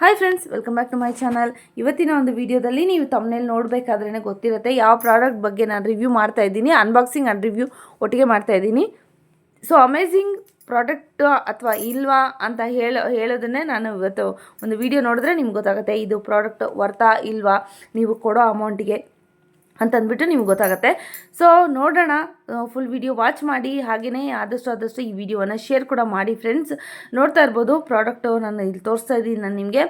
Hi friends welcome back to my channel ಇವತ್ತಿನ ಒಂದು ವಿಡಿಯೋದಲ್ಲಿ ನೀವು ತಮ್ಮನೇಲಿ ನೋಡಬೇಕಾದ್ರೇ ಗೊತ್ತಿರುತ್ತೆ ಯಾವ ಪ್ರಾಡಕ್ಟ್ ಬಗ್ಗೆ ನಾನು ರಿವ್ಯೂ ಮಾಡ್ತಾ ಇದ್ದೀನಿ ಅನ್ಬಾಕ್ಸಿಂಗ್ ಆ್ಯಂಡ್ ರಿವ್ಯೂ ಒಟ್ಟಿಗೆ ಮಾಡ್ತಾ ಇದ್ದೀನಿ. ಸೊ ಅಮೇಝಿಂಗ್ ಪ್ರಾಡಕ್ಟ್ ಅಥವಾ ಇಲ್ವಾ ಅಂತ ಹೇಳೋ, ಹೇಳೋದನ್ನೇ ನಾನು ಇವತ್ತು ಒಂದು ವಿಡಿಯೋ ನೋಡಿದ್ರೆ ನಿಮ್ಗೆ ಗೊತ್ತಾಗುತ್ತೆ, ಇದು ಪ್ರಾಡಕ್ಟ್ ವರ್ತಾ ಇಲ್ವಾ? ನೀವು ಕೊಡೋ ಅಮೌಂಟಿಗೆ ಅಂತಂದ್ಬಿಟ್ಟು ನಿಮ್ಗೆ ಗೊತ್ತಾಗುತ್ತೆ. ಸೊ ನೋಡೋಣ ಫುಲ್ ವಿಡಿಯೋ ವಾಚ್ ಮಾಡಿ ಹಾಗೆಯೇ ಆದಷ್ಟು ಆದಷ್ಟು ಈ ವಿಡಿಯೋನ ಶೇರ್ ಕೂಡ ಮಾಡಿ ಫ್ರೆಂಡ್ಸ್ ನೋಡ್ತಾ ಇರ್ಬೋದು ಪ್ರಾಡಕ್ಟು ನಾನು ಇಲ್ಲಿ ತೋರಿಸ್ತಾ ಇದ್ದೀನಿ ನಾನು ನಿಮಗೆ.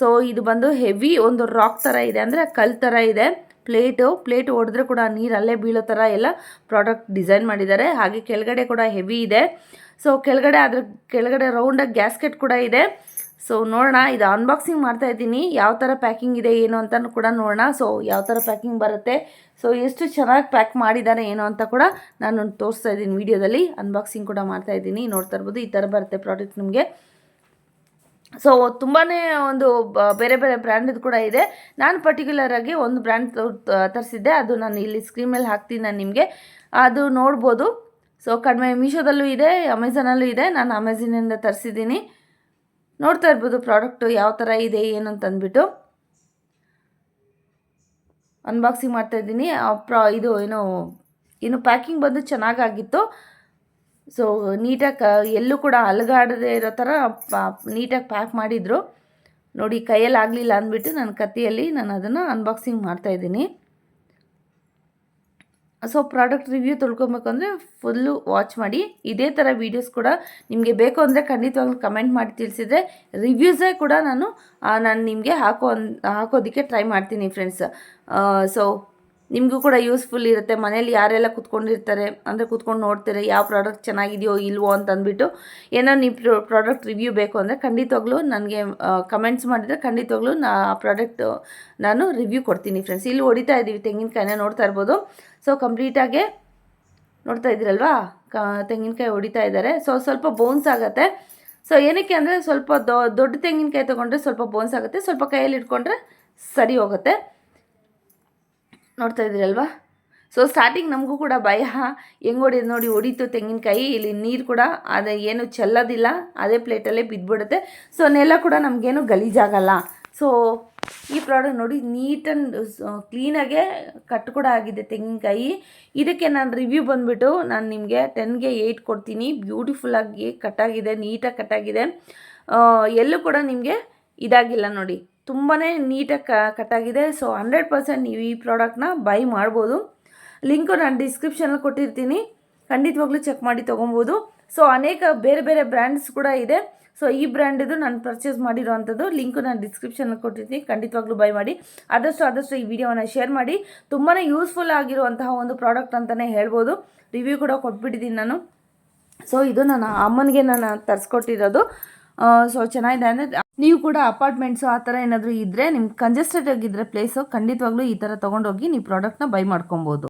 ಸೊ ಇದು ಬಂದು ಹೆವಿ ಒಂದು ರಾಕ್ ಥರ ಇದೆ, ಅಂದರೆ ಕಲ್ ಥರ ಇದೆ. ಪ್ಲೇಟು ಪ್ಲೇಟ್ ಹೊಡೆದ್ರೆ ಕೂಡ ನೀರು ಅಲ್ಲೇ ಬೀಳೋ ಥರ ಎಲ್ಲ ಪ್ರಾಡಕ್ಟ್ ಡಿಸೈನ್ ಮಾಡಿದ್ದಾರೆ. ಹಾಗೆ ಕೆಳಗಡೆ ಕೂಡ ಹೆವಿ ಇದೆ. ಸೊ ಕೆಳಗಡೆ ಅದ್ರ ಕೆಳಗಡೆ ರೌಂಡಾಗಿ ಗ್ಯಾಸ್ಕೆಟ್ ಕೂಡ ಇದೆ. ಸೊ ನೋಡೋಣ, ಇದು ಅನ್ಬಾಕ್ಸಿಂಗ್ ಮಾಡ್ತಾ ಇದ್ದೀನಿ. ಯಾವ ಥರ ಪ್ಯಾಕಿಂಗ್ ಇದೆ, ಏನು ಅಂತ ಕೂಡ ನೋಡೋಣ. ಸೊ ಯಾವ ಥರ ಪ್ಯಾಕಿಂಗ್ ಬರುತ್ತೆ. ಸೊ ಎಷ್ಟು ಚೆನ್ನಾಗಿ ಪ್ಯಾಕ್ ಮಾಡಿದ್ದಾರೆ, ಏನು ಅಂತ ಕೂಡ ನಾನು ತೋರಿಸ್ತಾ ಇದ್ದೀನಿ ವೀಡಿಯೋದಲ್ಲಿ. ಅನ್ಬಾಕ್ಸಿಂಗ್ ಕೂಡ ಮಾಡ್ತಾ ಇದ್ದೀನಿ. ನೋಡ್ತಾ ಇರ್ಬೋದು, ಈ ಥರ ಬರುತ್ತೆ ಪ್ರಾಡಕ್ಟ್ ನಿಮಗೆ. ಸೊ ತುಂಬಾ ಒಂದು ಬೇರೆ ಬೇರೆ ಬ್ರ್ಯಾಂಡದ್ದು ಕೂಡ ಇದೆ. ನಾನು ಪರ್ಟಿಕ್ಯುಲರಾಗಿ ಒಂದು ಬ್ರ್ಯಾಂಡ್ ತರಿಸಿದ್ದೆ. ಅದು ನಾನು ಇಲ್ಲಿ ಸ್ಕ್ರೀನ್ ಮೇಲೆ ಹಾಕ್ತೀನಿ ನಾನು ನಿಮಗೆ. ಅದು ನೋಡ್ಬೋದು. ಸೊ ಕಡಿಮೆ ಮೀಶೋದಲ್ಲೂ ಇದೆ ಅಮೆಝಾನಲ್ಲೂ ಇದೆ. ನಾನು ಅಮೆಝಾನಿಂದ ತರಿಸಿದ್ದೀನಿ. ನೋಡ್ತಾ ಇರ್ಬೋದು ಪ್ರಾಡಕ್ಟು ಯಾವ ಥರ ಇದೆ, ಏನು ಅಂತ ಅಂದ್ಬಿಟ್ಟು. ಅನ್ಬಾಕ್ಸಿಂಗ್ ಮಾಡ್ತಾ ಇದ್ದೀನಿ. ಆ ಪ್ರಾ ಇದು ಏನು ಏನು ಪ್ಯಾಕಿಂಗ್ ಬಂದು ಚೆನ್ನಾಗಾಗಿತ್ತು. ಸೊ ನೀಟಾಗಿ, ಎಲ್ಲೂ ಕೂಡ ಅಲಗಾಡದೆ ಇರೋ ಥರ ನೀಟಾಗಿ ಪ್ಯಾಕ್ ಮಾಡಿದರು. ನೋಡಿ, ಕೈಯಲ್ಲಿ ಆಗಲಿಲ್ಲ ಅಂದ್ಬಿಟ್ಟು ನಾನು ಕತ್ತಿಯಲ್ಲಿ ನಾನು ಅದನ್ನು ಅನ್ಬಾಕ್ಸಿಂಗ್ ಮಾಡ್ತಾಯಿದ್ದೀನಿ ಸೊ ಪ್ರಾಡಕ್ಟ್ ರಿವ್ಯೂ ತಿಳ್ಕೊಬೇಕಂದ್ರೆ ಫುಲ್ಲು ವಾಚ್ ಮಾಡಿ. ಇದೇ ಥರ ವೀಡಿಯೋಸ್ ಕೂಡ ನಿಮಗೆ ಬೇಕು ಅಂದರೆ ಖಂಡಿತವಾಗ್ಲೂ ಕಮೆಂಟ್ ಮಾಡಿ ತಿಳಿಸಿದ್ರೆ ರಿವ್ಯೂಸೇ ಕೂಡ ನಾನು ನಾನು ನಿಮಗೆ ಹಾಕೋ, ಹಾಕೋದಕ್ಕೆ ಟ್ರೈ ಮಾಡ್ತೀನಿ ಫ್ರೆಂಡ್ಸ್ ಸೊ ನಿಮಗೂ ಕೂಡ ಯೂಸ್ಫುಲ್ ಇರುತ್ತೆ. ಮನೇಲಿ ಯಾರೆಲ್ಲ ಕುತ್ಕೊಂಡಿರ್ತಾರೆ, ಅಂದರೆ ಕುತ್ಕೊಂಡು ನೋಡ್ತಾರೆ, ಯಾವ ಪ್ರಾಡಕ್ಟ್ ಚೆನ್ನಾಗಿದೆಯೋ ಇಲ್ವೋ ಅಂತ ಅಂದ್ಬಿಟ್ಟು ಏನೋ ನೀವು ಪ್ರಾಡಕ್ಟ್ ರಿವ್ಯೂ ಬೇಕು ಅಂದರೆ ಖಂಡಿತವಾಗ್ಲೂ ನನಗೆ ಕಮೆಂಟ್ಸ್ ಮಾಡಿದರೆ ಖಂಡಿತವಾಗ್ಲೂ ನಾ ಆ ಪ್ರಾಡಕ್ಟ್ ನಾನು ರಿವ್ಯೂ ಕೊಡ್ತೀನಿ ಫ್ರೆಂಡ್ಸ್ ಇಲ್ಲಿ ಹೊಡಿತಾ ಇದ್ದೀವಿ ತೆಂಗಿನಕಾಯಿನ ನೋಡ್ತಾ ಇರ್ಬೋದು. ಸೊ ಕಂಪ್ಲೀಟಾಗೆ ನೋಡ್ತಾ ಇದ್ದೀರಲ್ವಾ? ಕ, ತೆಂಗಿನಕಾಯಿ ಹೊಡಿತಾ ಇದ್ದಾರೆ. ಸೊ ಸ್ವಲ್ಪ ಬೋನ್ಸ್ ಆಗುತ್ತೆ. ಸೊ ಏನಕ್ಕೆ ಅಂದರೆ ಸ್ವಲ್ಪ ದೊಡ್ಡ ತೆಂಗಿನಕಾಯಿ ತೊಗೊಂಡ್ರೆ ಸ್ವಲ್ಪ ಬೋನ್ಸ್ ಆಗುತ್ತೆ. ಸ್ವಲ್ಪ ಕೈಯಲ್ಲಿ ಇಟ್ಕೊಂಡ್ರೆ ಸರಿ ಹೋಗುತ್ತೆ. ನೋಡ್ತಾ ಇದ್ದೀರಲ್ವಾ ಸೊ ಸ್ಟಾರ್ಟಿಂಗ್ ನಮಗೂ ಕೂಡ ಭಯ. ಹೆಂಗೆ ಹೊಡಿಯೋದು ನೋಡಿ ಹೊಡಿತು ತೆಂಗಿನಕಾಯಿ, ಇಲ್ಲಿ ನೀರು ಕೂಡ ಅದು ಏನು ಚೆಲ್ಲೋದಿಲ್ಲ, ಅದೇ ಪ್ಲೇಟಲ್ಲೇ ಬಿದ್ದುಬಿಡುತ್ತೆ ಸೊ ನೆಲ ಕೂಡ ನಮಗೇನು ಗಲೀಜಾಗಲ್ಲ. ಸೊ ಈ ಪ್ರಾಡಕ್ಟ್ ನೋಡಿ ನೀಟ್ ಆ್ಯಂಡ್ ಕ್ಲೀನಾಗೆ ಕಟ್ ಕೂಡ ಆಗಿದೆ ತೆಂಗಿನಕಾಯಿ. ಇದಕ್ಕೆ ನಾನು ರಿವ್ಯೂ ಬಂದುಬಿಟ್ಟು ನಾನು ನಿಮಗೆ ಟೆನ್ಗೆ ಏಯ್ಟ್ ಕೊಡ್ತೀನಿ. ಬ್ಯೂಟಿಫುಲ್ಲಾಗಿ ಕಟ್ಟಾಗಿದೆ ನೀಟಾಗಿ ಕಟ್ಟಾಗಿದೆ ಎಲ್ಲೂ ಕೂಡ ನಿಮಗೆ ಇದಾಗಿಲ್ಲ ನೋಡಿ. ತುಂಬಾ ನೀಟಾಗಿ ಕಟ್ಟಾಗಿದೆ ಸೊ ಹಂಡ್ರೆಡ್ ಪರ್ಸೆಂಟ್ ನೀವು ಈ ಪ್ರಾಡಕ್ಟ್ನ ಬೈ ಮಾಡ್ಬೋದು. ಲಿಂಕು ನಾನು ಡಿಸ್ಕ್ರಿಪ್ಷನಲ್ಲಿ ಕೊಟ್ಟಿರ್ತೀನಿ. ಖಂಡಿತವಾಗ್ಲೂ ಚೆಕ್ ಮಾಡಿ ತೊಗೊಬೋದು. ಸೊ ಅನೇಕ ಬೇರೆ ಬೇರೆ ಬ್ರ್ಯಾಂಡ್ಸ್ ಕೂಡ ಇದೆ. ಸೊ ಈ ಬ್ರ್ಯಾಂಡಿದು ನಾನು ಪರ್ಚೇಸ್ ಮಾಡಿರೋವಂಥದ್ದು ಲಿಂಕು ನಾನು ಡಿಸ್ಕ್ರಿಪ್ಷನಲ್ಲಿ ಕೊಟ್ಟಿರ್ತೀನಿ. ಖಂಡಿತವಾಗ್ಲೂ ಬೈ ಮಾಡಿ. ಆದಷ್ಟು ಆದಷ್ಟು ಈ ವಿಡಿಯೋವನ್ನು ಶೇರ್ ಮಾಡಿ. ತುಂಬಾ ಯೂಸ್ಫುಲ್ ಆಗಿರುವಂತಹ ಒಂದು ಪ್ರಾಡಕ್ಟ್ ಅಂತಲೇ ಹೇಳ್ಬೋದು. ರಿವ್ಯೂ ಕೂಡ ಕೊಟ್ಬಿಟ್ಟಿದ್ದೀನಿ ನಾನು. ಸೊ ಇದು ನನ್ನ ಅಮ್ಮನಿಗೆ ನಾನು ತರಿಸ್ಕೊಟ್ಟಿರೋದು. ಸೊ ಚೆನ್ನಾಗಿದೆ ಅಂದರೆ ನೀವು ಕೂಡ ಅಪಾರ್ಟ್ಮೆಂಟ್ಸು ಆ ಥರ ಏನಾದರೂ ಇದ್ದರೆ ನಿಮ್ಗೆ ಕಂಜೆಸ್ಟೆಡ್ ಆಗಿದ್ದರೆ ಪ್ಲೇಸು ಖಂಡಿತವಾಗ್ಲೂ ಈ ಥರ ತೊಗೊಂಡೋಗಿ ನೀವು ಪ್ರಾಡಕ್ಟ್ನ ಬೈ ಮಾಡ್ಕೊಬೋದು.